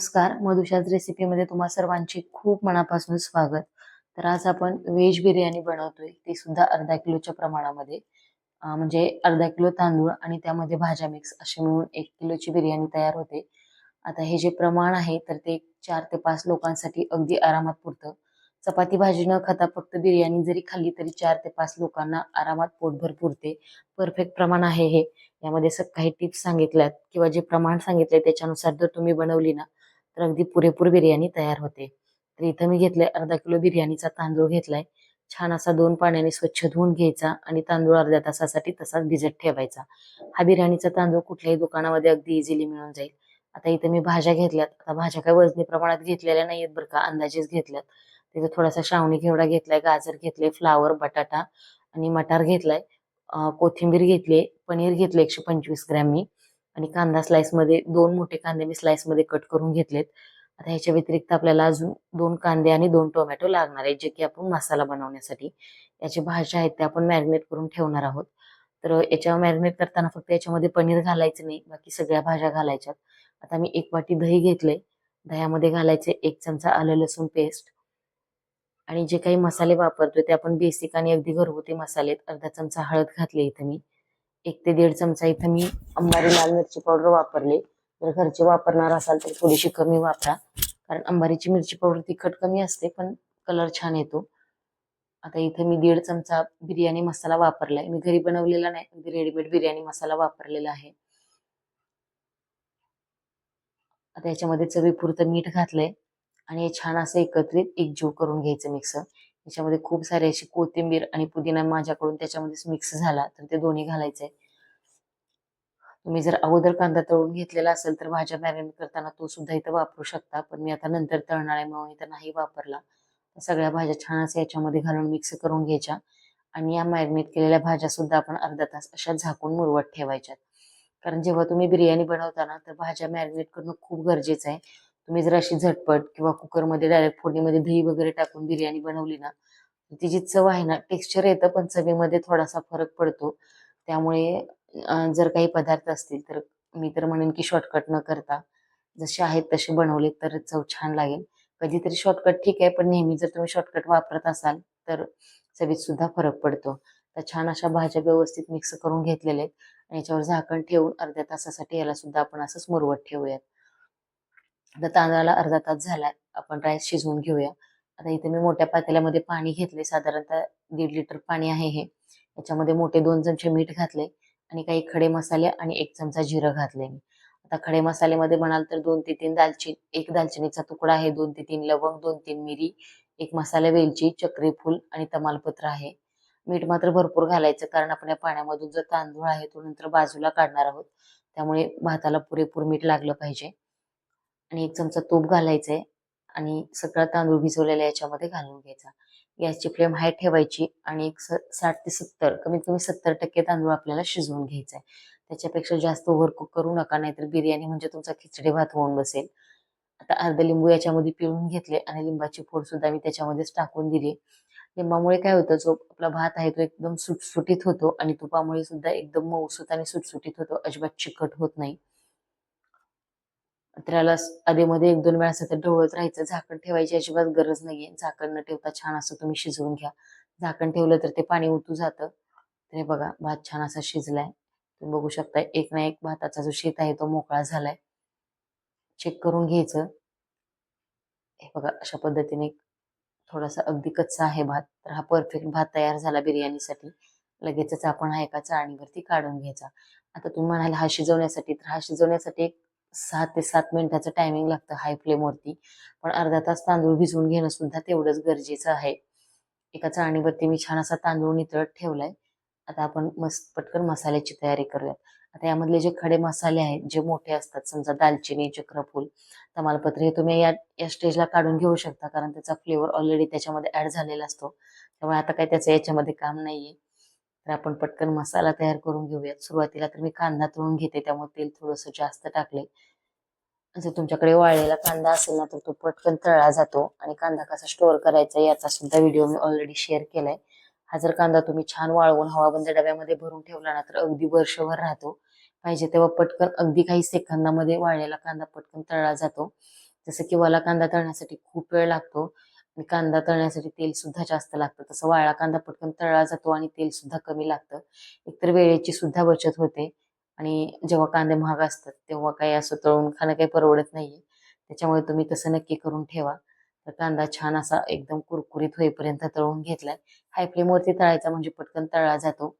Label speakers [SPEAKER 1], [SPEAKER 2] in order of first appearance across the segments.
[SPEAKER 1] नमस्कार. मधुशाच रेसिपीमध्ये तुम्हा सर्वांचे खूप मनापासून स्वागत. तर आज आपण व्हेज बिर्याणी बनवतोय. ती सुद्धा अर्धा किलोच्या प्रमाणामध्ये. म्हणजे अर्धा किलो तांदूळ आणि त्यामध्ये भाज्या मिक्स असे मिळून एक किलोची बिर्याणी तयार होते. आता हे जे प्रमाण आहे तर ते चार ते पाच लोकांसाठी अगदी आरामात पुरतं. चपाती भाजी न खाता फक्त बिर्याणी जरी खाल्ली तरी चार ते पाच लोकांना आरामात पोटभर पुरते. परफेक्ट प्रमाण आहे हे. यामध्ये काही टिप्स सांगितल्यात किंवा जे प्रमाण सांगितले त्याच्यानुसार जर तुम्ही बनवली ना तर अगदी पुरेपूर बिर्याणी तयार होते. तर इथं मी घेतलंय अर्धा किलो बिर्याणीचा तांदूळ घेतलाय. छान असा दोन पाण्याने स्वच्छ धुवून घ्यायचा आणि तांदूळ अर्ध्या तासासाठी तसाच भिजत ठेवायचा. हा बिर्याणीचा तांदूळ कुठल्याही दुकानामध्ये अगदी इझिली मिळून जाईल. आता इथं मी भाज्या घेतल्यात. आता भाज्या काय वजनी प्रमाणात घेतलेल्या नाहीयेत बरं का अंदाजेच घेतल्यात. तिथे थोडासा श्रावणी घेवडा घेतलाय गाजर घेतले फ्लावर बटाटा आणि मटार घेतलाय. कोथिंबीर घेतली पनीर घेतलं एकशे पंचवीस ग्रॅम मी. आणि कांदा स्लाइसमध्ये दोन मोठे कांदे मी स्लाइसमध्ये कट करून घेतलेत. आता ह्याच्या व्यतिरिक्त आपल्याला अजून दोन कांदे आणि दोन टोमॅटो लागणार आहेत जे की आपण मसाला बनवण्यासाठी. याची भाज्या आहेत त्या आपण मॅरिनेट करून ठेवणार आहोत. तर याच्यावर मॅरिनेट करताना फक्त याच्यामध्ये पनीर घालायचं नाही बाकी सगळ्या भाज्या घालायच्यात. आता मी एक वाटी दही घेतले दह्यामध्ये घालायचे एक चमचा आलं लसूण पेस्ट आणि जे काही मसाले वापरतोय ते आपण बेसिक आणि अगदी घरगुती मसाले अर्धा चमचा हळद घातली इथं मी. एक ते दीड चमचा इथं मी अंबारी लाल मिरची पावडर वापरले. जर घरचे वापरणार असाल तर थोडीशी कमी वापरा. कारण अंबारीची मिरची पावडर तिखट कमी असते पण कलर छान येतो. आता इथं मी दीड चमचा बिर्याणी मसाला वापरलाय. मी घरी बनवलेला नाही अगदी रेडीमेड बिर्याणी मसाला वापरलेला आहे. आता याच्यामध्ये चवीपुरतं मीठ घातलंय आणि हे छान असं एकत्रित एकजीव करून घ्यायचं मिक्सर. याच्यामध्ये खूप सारे अशी कोथिंबीर आणि पुदिना माझ्याकडून त्याच्यामध्ये मिक्स झाला तर ते दोन्ही घालायचे. तुम्ही जर अगोदर कांदा तळून घेतलेला असेल तर भाज्या मॅरिनेट करताना तो सुद्धा इथं वापरू शकता पण मी आता नंतर तळणार आहे म्हणून इथं नाही वापरला. सगळ्या भाज्या छान असं याच्यामध्ये घालून मिक्स करून घ्यायच्या. आणि या मॅरिनेट केलेल्या भाज्या सुद्धा आपण अर्धा तास अशा झाकून मुरवत ठेवायच्या. कारण जेव्हा तुम्ही बिर्याणी बनवताना तर भाज्या मॅरिनेट करणं खूप गरजेचं आहे. तुम्ही जर अशी झटपट किंवा कुकरमध्ये डायरेक्ट फोडणीमध्ये दही वगैरे टाकून बिर्याणी बनवली ना तिची चव आहे ना टेक्स्चर येतं पण चवीमध्ये थोडासा फरक पडतो. त्यामुळे जर काही पदार्थ असतील तर मी तर म्हणेन की शॉर्टकट न करता जसे आहेत तसे बनवले तर चव छान लागेल. कधीतरी शॉर्टकट ठीक आहे पण नेहमी जर तुम्ही शॉर्टकट वापरत असाल तर चवीत सुद्धा फरक पडतो. तर छान अशा भाज्या व्यवस्थित मिक्स करून घेतलेल्या आहेत. आणि याच्यावर झाकण ठेवून अर्ध्या तासासाठी याला सुद्धा आपण असंच मुरवत ठेवूयात. आता तांदळाला अर्धा तास झालाय. आपण राईस शिजवून घेऊया. आता इथे मी मोठ्या पातेल्यामध्ये पाणी घेतले साधारणतः दीड लिटर पाणी आहे हे. याच्यामध्ये मोठे दोन चमचे मीठ घातले आणि काही खडे मसाले आणि एक चमचा जिरं घातले मी. आता खडे मसाल्यामध्ये म्हणाल तर दोन ते तीन दालचिनी एक दालचिनीचा तुकडा आहे दोन ते तीन लवंग दोन तीन मिरी एक मसाला वेलची चक्रीफूल आणि तमालपत्र आहे. मीठ मात्र भरपूर घालायचं कारण आपण या पाण्यामधून जो तांदूळ आहे तो नंतर बाजूला काढणार आहोत. त्यामुळे भाताला पुरेपूर मीठ लागलं पाहिजे. आणि एक चमचा तूप घालायचंय आणि सगळा तांदूळ भिजवलेला याच्यामध्ये घालून घ्यायचा. गॅसची फ्लेम हाय ठेवायची आणि एक स- साठ ते सत्तर कमीत कमी सत्तर टक्के तांदूळ आपल्याला शिजवून घ्यायचा आहे त्याच्यापेक्षा जास्त ओव्हरकुक करू नका नाहीतर बिर्याणी म्हणजे तुमचा खिचडी भात होऊन बसेल. आता अर्ध लिंबू याच्यामध्ये पिळून घेतले आणि लिंबाची फोड सुद्धा मी त्याच्यामध्येच टाकून दिली. लिंबामुळे काय होतं जो आपला भात आहे तो एकदम सुटसुटीत होतो आणि तुपामुळे सुद्धा एकदम मऊसूत आणि सुटसुटीत होतो अजिबात चिकट होत नाही. त्याला आधीमध्ये एक दोन वेळा सतत ढवळत राहायचं. झाकण ठेवायची अजिबात गरज नाहीये. झाकण न ठेवता छान असं तुम्ही शिजवून घ्या. झाकण ठेवलं तर ते पाणी उतू जातं. तर हे बघा भात छान असा शिजलाय. तुम्ही बघू शकता एक ना एक भाताचा जो शेत आहे तो मोकळा झालाय. चेक करून घ्यायचं. हे बघा अशा पद्धतीने थोडासा अगदी कच्चा आहे भात. तर हा परफेक्ट भात तयार झाला बिर्याणीसाठी. लगेचच आपण हा एका चाळणीवरती काढून घ्यायचा. आता तुम्ही म्हणाल हा शिजवण्यासाठी तर हा शिजवण्यासाठी एक सहा ते सात मिनिटाचं टायमिंग लागतं हाय फ्लेमवरती पण अर्धा तास तांदूळ भिजवून घेणं सुद्धा तेवढंच गरजेचं आहे. एका चाळणीवरती मी छान असा तांदूळ नितळत ठेवलाय. आता आपण मस्त पटकन मसाल्याची तयारी करूयात. आता यामधले जे खडे मसाले आहेत जे मोठे असतात समजा दालचिनी चक्रफूल तमालपत्र हे तुम्ही या या स्टेजला काढून घेऊ शकता कारण त्याचा फ्लेवर ऑलरेडी त्याच्यामध्ये ऍड झालेला असतो. त्यामुळे आता काही त्याचं याच्यामध्ये काम नाहीये. तर आपण पटकन मसाला तयार करून घेऊयात. सुरुवातीला तर मी कांदा तळून घेते त्यामुळे तेल थोडंसं जास्त टाकले जर तुमच्याकडे वाळलेला कांदा असेल ना तर तो पटकन तळला जातो आणि कांदा कसा स्टोअर करायचा याचा सुद्धा व्हिडिओ मी ऑलरेडी शेअर केलाय. हा जर कांदा तुम्ही छान वाळवून हवाबंद डब्यामध्ये भरून ठेवला ना तर अगदी वर्षभर राहतो. पाहिजे तेव्हा पटकन अगदी काही सेकंदामध्ये वाळलेला कांदा पटकन तळला जातो. जसं की वाला कांदा तळण्यासाठी खूप वेळ लागतो. आणि कांदा तळण्यासाठी तेल सुद्धा जास्त लागतं. तसं वाळा कांदा पटकन तळला जातो आणि तेल सुद्धा कमी लागतं. एकतर वेळेची सुद्धा बचत होते. आणि जेव्हा कांदे महाग असतात तेव्हा काही असं तळून खाणं काही परवडत नाहीये. त्याच्यामुळे तुम्ही तसं नक्की करून ठेवा. तर कांदा छान असा एकदम कुरकुरीत होईपर्यंत तळून घेतलाय. हाय फ्लेमवरती तळायचा म्हणजे पटकन तळला जातो.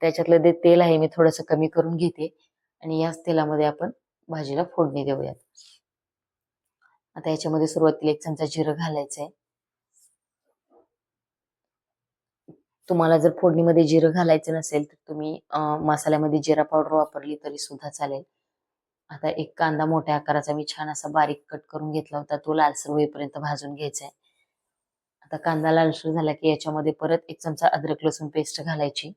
[SPEAKER 1] त्याच्यातलं जे तेल आहे मी थोडंसं कमी करून घेते. आणि याच तेलामध्ये आपण भाजीला फोडणी देऊयात. आता याच्यामध्ये सुरुवातीला एक चमचा जिरं घालायचंय. तुम्हाला जर फोडणीमध्ये जिरं घालायचं नसेल तर तुम्ही मसाल्यामध्ये जिरा पावडर वापरली तरी सुद्धा चालेल. आता एक कांदा मोठ्या आकाराचा मी छान असा बारीक कट करून घेतला होता तो लालसर होईपर्यंत भाजून घ्यायचा आहे. आता कांदा लालसर झाला की याच्यामध्ये परत एक चमचा अद्रक लसूण पेस्ट घालायची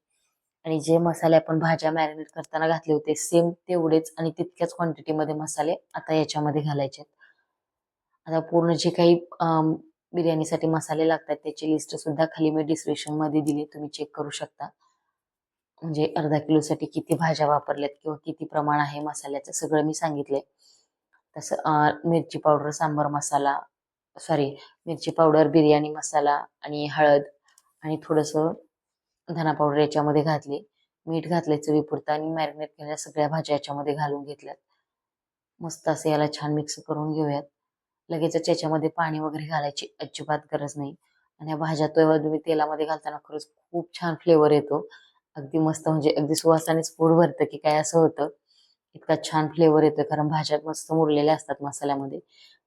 [SPEAKER 1] आणि जे मसाले आपण भाज्या मॅरिनेट करताना घातले होते सेम तेवढेच आणि तितक्याच क्वांटिटीमध्ये मसाले आता याच्यामध्ये घालायचे आता पूर्ण जे काही बिर्याणीसाठी मसाले लागतात त्याची लिस्ट सुद्धा खाली मी डिस्क्रिप्शनमध्ये दिली तुम्ही चेक करू शकता. म्हणजे अर्धा किलोसाठी किती भाज्या वापरल्यात किंवा किती प्रमाण आहे मसाल्याचं सगळं मी सांगितलंय. तसं मिरची पावडर सांबर मसाला सॉरी मिरची पावडर बिर्याणी मसाला आणि हळद आणि थोडंसं धना पावडर याच्यामध्ये घातली. मीठ घातले चवीपुरतं आणि मॅरिनेट केलेल्या सगळ्या भाज्या याच्यामध्ये घालून घेतल्यात. मस्त असं याला छान मिक्स करून घेऊयात. लगेचच याच्यामध्ये पाणी वगैरे घालायची अजिबात गरज नाही. आणि या भाज्या तेव्हा तुम्ही तेलामध्ये घालताना खरंच खूप छान फ्लेवर येतो. अगदी मस्त म्हणजे अगदी सुवासानेच पोट भरतं की काय असं होतं. इतका छान फ्लेवर येतो कारण भाज्या मस्त मुरलेल्या असतात मसाल्यामध्ये.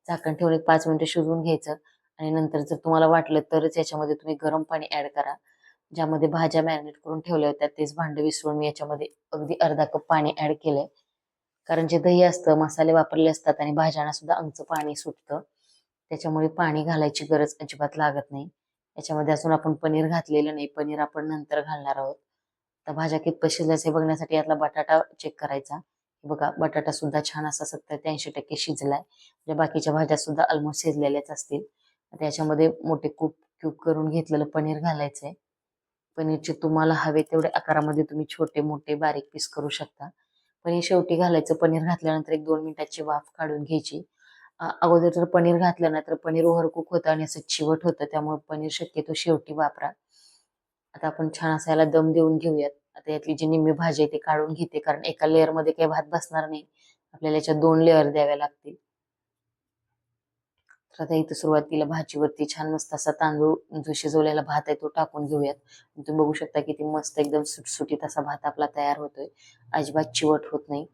[SPEAKER 1] झाकण ठेवून एक पाच मिनिटं शिजवून घ्यायचं आणि नंतर जर तुम्हाला वाटलं तरच याच्यामध्ये तुम्ही गरम पाणी ऍड करा. ज्यामध्ये भाज्या मॅरिनेट करून ठेवल्या होत्या तेच भांडं विसरून मी याच्यामध्ये अगदी अर्धा कप पाणी ऍड केलंय. कारण जे दही असतं मसाले वापरले असतात आणि भाज्यांना सुद्धा अंगचं पाणी सुटतं. त्याच्यामुळे पाणी घालायची गरज अजिबात लागत नाही. याच्यामध्ये अजून आपण पनीर घातलेलं नाही. पनीर आपण नंतर घालणार आहोत. तर भाज्या कितपत हे बघण्यासाठी यातला बटाटा चेक करायचा. बघा बटाटा सुद्धा छान असा सत्तर ते ऐंशी टक्के शिजलाय. म्हणजे बाकीच्या भाज्या सुद्धा ऑलमोस्ट शिजलेल्याच असतील. त्याच्यामध्ये याच्यामध्ये मोठे कूप क्यूब करून घेतलेलं पनीर घालायचंय. पनीरचे तुम्हाला हवे तेवढे आकारामध्ये तुम्ही छोटे मोठे बारीक पीस करू शकता. पनीर शेवटी घालायचं. पनीर घातल्यानंतर एक दोन मिनिटाची वाफ काढून घ्यायची. अगोदर जर पनीर घातलं ना तर पनीर ओव्हरकुक होतं आणि असं चिवट होतं. त्यामुळे पनीर शक्यतो शेवटी वापरा. आता आपण छान असं याला दम देऊन घेऊयात. आता यातली जी निम्मी भाजी आहे ती काढून घेते. कारण एका लेअरमध्ये काही भात बसणार नाही. आपल्याला याच्यात दोन लेअर द्याव्या लागतील. तर आता इथं सुरुवातीला भाजीवरती छान मस्त असा तांदूळ जो शिजवलेला भात आहे तो टाकून घेऊयात. तुम्ही बघू शकता किती मस्त एकदम सुटसुटीत असा भात आपला तयार होतोय. अजिबात चिवट होत नाही.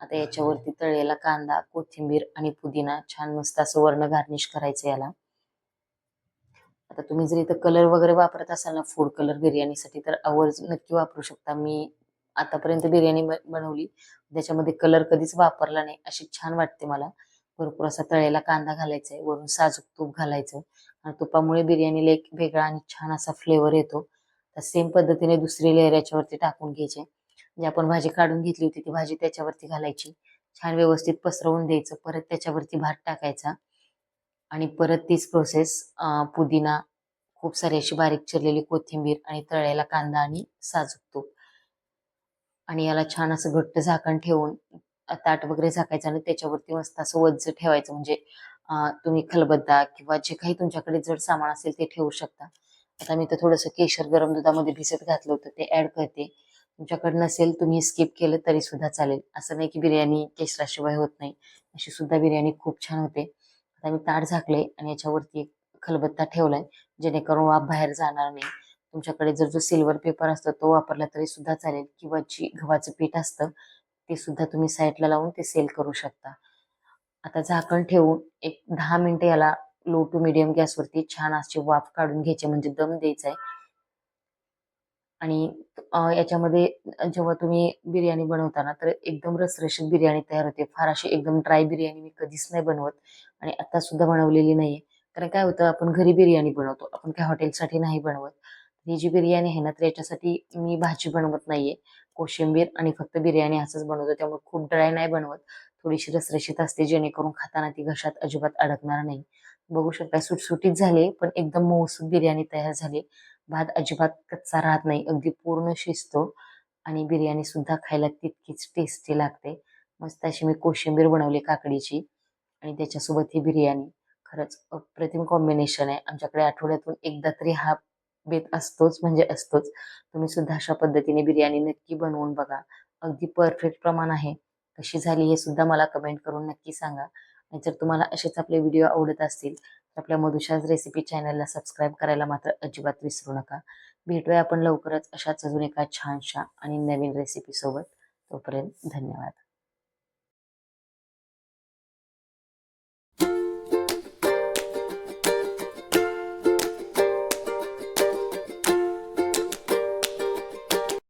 [SPEAKER 1] आता याच्यावरती तळलेला कांदा कोथिंबीर आणि पुदिना छान मस्त असं वर्ण गार्निश करायचं याला. आता तुम्ही जर इथं कलर वगैरे वापरत असाल ना फूड कलर बिर्याणीसाठी तर आवर्ज नक्की वापरू शकता. मी आतापर्यंत बिर्याणी बनवली. त्याच्यामध्ये कलर कधीच वापरला नाही. अशी छान वाटते मला. भरपूर असा तळेला कांदा घालायचा आहे वरून साजूक तूप घालायचं. आणि तुपामुळे बिर्याणीला एक वेगळा आणि छान असा फ्लेवर येतो. तर सेम पद्धतीने दुसरी लेअर याच्यावरती टाकून घ्यायचे. जी आपण भाजी काढून घेतली होती ती भाजी त्याच्यावरती घालायची. छान व्यवस्थित पसरवून द्यायचं. परत त्याच्यावरती भात टाकायचा. आणि परत तीच प्रोसेस पुदिना खूप सारी अशी बारीक चिरलेली कोथिंबीर आणि तळलेला कांदा आणि साजूक तूप. आणि याला छान असं घट्ट झाकण ठेवून ताट वगैरे झाकायचं आणि त्याच्यावरती मस्त असं वज्ज ठेवायचं. म्हणजे तुम्ही खलबत्ता किंवा जे काही तुमच्याकडे जड सामान असेल ते ठेवू शकता. आता मी तर थोडंसं केशर गरम दुधामध्ये भिजत घातलं होतं ते ऍड करते. तुमच्याकडे नसेल तुम्ही स्किप केलं तरी सुद्धा चालेल. असं नाही की बिर्याणी केशराशिवाय होत नाही. अशी सुद्धा बिर्याणी खूप छान होते. आता मी ताट झाकले आणि याच्यावरती एक खलबत्ता ठेवलाय जेणेकरून वाफ बाहेर जाणार नाही. तुमच्याकडे जर जो सिल्वर पेपर असतो तो वापरला तरी सुद्धा चालेल किंवा जी गव्हाचं पीठ असतं ते सुद्धा तुम्ही साईडला लावून ते सेल करू शकता. आता झाकण ठेवून एक दहा मिनिटं याला लो टू मिडियम गॅसवरती छान अशी वाफ काढून घ्यायची म्हणजे दम द्यायचा आहे आणि याच्यामध्ये जेव्हा तुम्ही बिर्याणी बनवताना तर एकदम रसरशीत बिर्याणी तयार होते. फार अशी एकदम ड्राय बिर्याणी मी कधीच नाही बनवत आणि आता सुद्धा बनवलेली नाहीये. कारण काय होतं आपण घरी बिर्याणी बनवतो. आपण काय हॉटेलसाठी नाही बनवत. ही जी बिर्याणी आहे ना तर याच्यासाठी मी भाजी बनवत नाहीये. कोशिंबीर आणि फक्त बिर्याणी असंच बनवतो त्यामुळे खूप ड्राय नाही बनवत. थोडीशी रसरशीत असते जेणेकरून खाताना ती घशात अजिबात अडकणार नाही. बघू शकता सुटसुटीत झाले पण एकदम मऊसूत बिर्याणी तयार झाली. भात अजिबात कच्चा राहत नाही अगदी पूर्ण शिजतो आणि बिर्याणी सुद्धा खायला तितकीच टेस्टी लागते. मस्त अशी मी कोशिंबीर बनवली काकडीची आणि त्याच्यासोबत ही बिर्याणी. खरंच अप्रतिम कॉम्बिनेशन आहे. आमच्याकडे आठवड्यातून एकदा तरी हा बेत असतोच म्हणजे असतोच. तुम्ही सुद्धा अशा पद्धतीने बिर्याणी नक्की बनवून बघा. अगदी परफेक्ट प्रमाण आहे. कशी झाली हे सुद्धा मला कमेंट करून नक्की सांगा. आणि जर तुम्हाला असेच आपले व्हिडिओ आवडत असतील तर आपल्या मधुशाज रेसिपी चॅनलला सबस्क्राईब करायला मात्र अजिबात विसरू नका. भेटूया आपण लवकरच अशाच अजून एका छानशा आणि नवीन रेसिपीसोबत तोपर्यंत धन्यवाद.